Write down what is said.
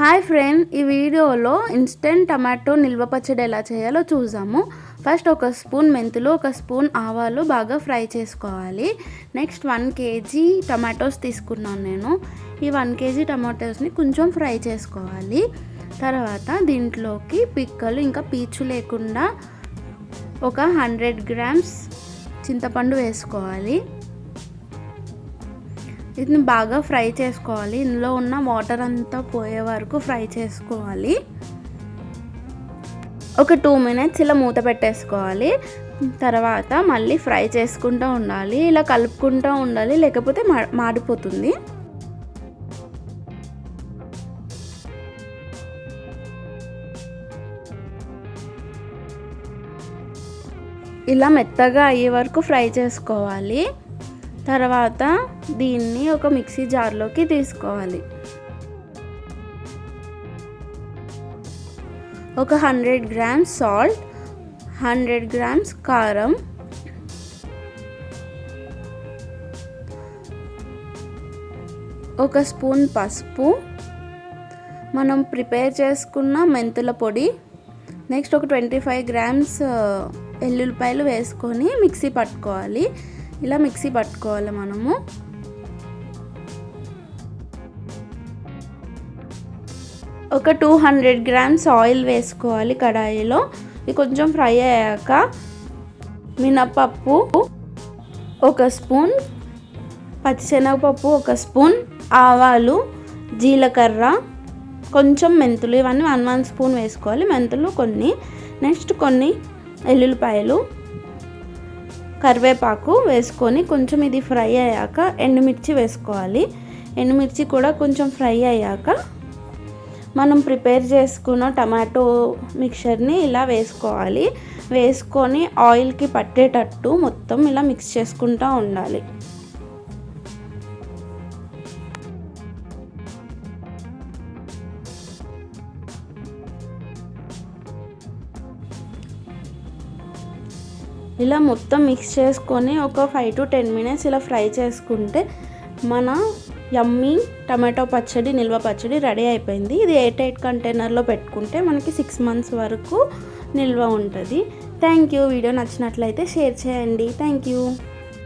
Hi friend ఈ వీడియోలో instant tomato నిల్వ పచ్చడి ఎలా చేయాలో చూసాము. ఫస్ట్ ఒక స్పూన్ మెంతులు ఒక స్పూన్ ఆవాలు బాగా ఫ్రై చేసుకోవాలి. నెక్స్ట్ వన్ కేజీ టమాటోస్ తీసుకున్నాను నేను. ఈ వన్ కేజీ టమాటోస్ని కొంచెం ఫ్రై చేసుకోవాలి. తర్వాత దీంట్లోకి పిక్కలు ఇంకా పీచు లేకుండా ఒక హండ్రెడ్ గ్రామ్స్ చింతపండు వేసుకోవాలి. ఇది బాగా ఫ్రై చేసుకోవాలి. ఇందులో ఉన్న వాటర్ అంతా పోయే వరకు ఫ్రై చేసుకోవాలి. ఒక టూ మినిట్స్ ఇలా మూత పెట్టేసుకోవాలి. తర్వాత మళ్ళీ ఫ్రై చేసుకుంటూ ఉండాలి. ఇలా కలుపుకుంటూ ఉండాలి. లేకపోతే మా మాడిపోతుంది. ఇలా మెత్తగా అయ్యే వరకు ఫ్రై చేసుకోవాలి. తర్వాత దీన్ని ఒక మిక్సీ జార్లోకి తీసుకోవాలి. ఒక hundred grams salt hundred grams కారం ఒక స్పూన్ పసుపు. మనం ప్రిపేర్ చేసుకున్న మెంతుల పొడి నెక్స్ట్ ఒక ట్వంటీ ఫైవ్ గ్రామ్స్ ఎల్లుల్లిపాయలు వేసుకొని మిక్సీ పట్టుకోవాలి. ఇలా మిక్సీ పట్టుకోవాలి మనము. ఒక టూ హండ్రెడ్ గ్రామ్స్ ఆయిల్ వేసుకోవాలి కడాయిలో. ఇది కొంచెం ఫ్రై అయ్యాక మినపప్పు ఒక స్పూన్ పచ్చిశనగపప్పు ఒక స్పూన్ ఆవాలు జీలకర్ర కొంచెం మెంతులు ఇవన్నీ వన్ వన్ స్పూన్ వేసుకోవాలి. మెంతులు కొన్ని. నెక్స్ట్ కొన్ని ఎల్లుల్లిపాయలు కరివేపాకు వేసుకొని కొంచెం ఇది ఫ్రై అయ్యాక ఎండుమిర్చి వేసుకోవాలి. ఎండుమిర్చి కూడా కొంచెం ఫ్రై అయ్యాక మనం ప్రిపేర్ చేసుకున్న టమాటో మిక్చర్ని ఇలా వేసుకోవాలి. వేసుకొని ఆయిల్కి పట్టేటట్టు మొత్తం ఇలా మిక్స్ చేసుకుంటూ ఉండాలి. ఇలా మొత్తం మిక్స్ చేసుకొని ఒక ఫైవ్ టు టెన్ మినిట్స్ ఇలా ఫ్రై చేసుకుంటే మన యమ్మీ టమాటో పచ్చడి నిల్వ పచ్చడి రెడీ అయిపోయింది. ఇది ఎయిట్ ఎయిట్ కంటైనర్లో పెట్టుకుంటే మనకి సిక్స్ మంత్స్ వరకు నిల్వ ఉంటుంది. థ్యాంక్ యూ వీడియో నచ్చినట్లయితే షేర్ చేయండి. Thank you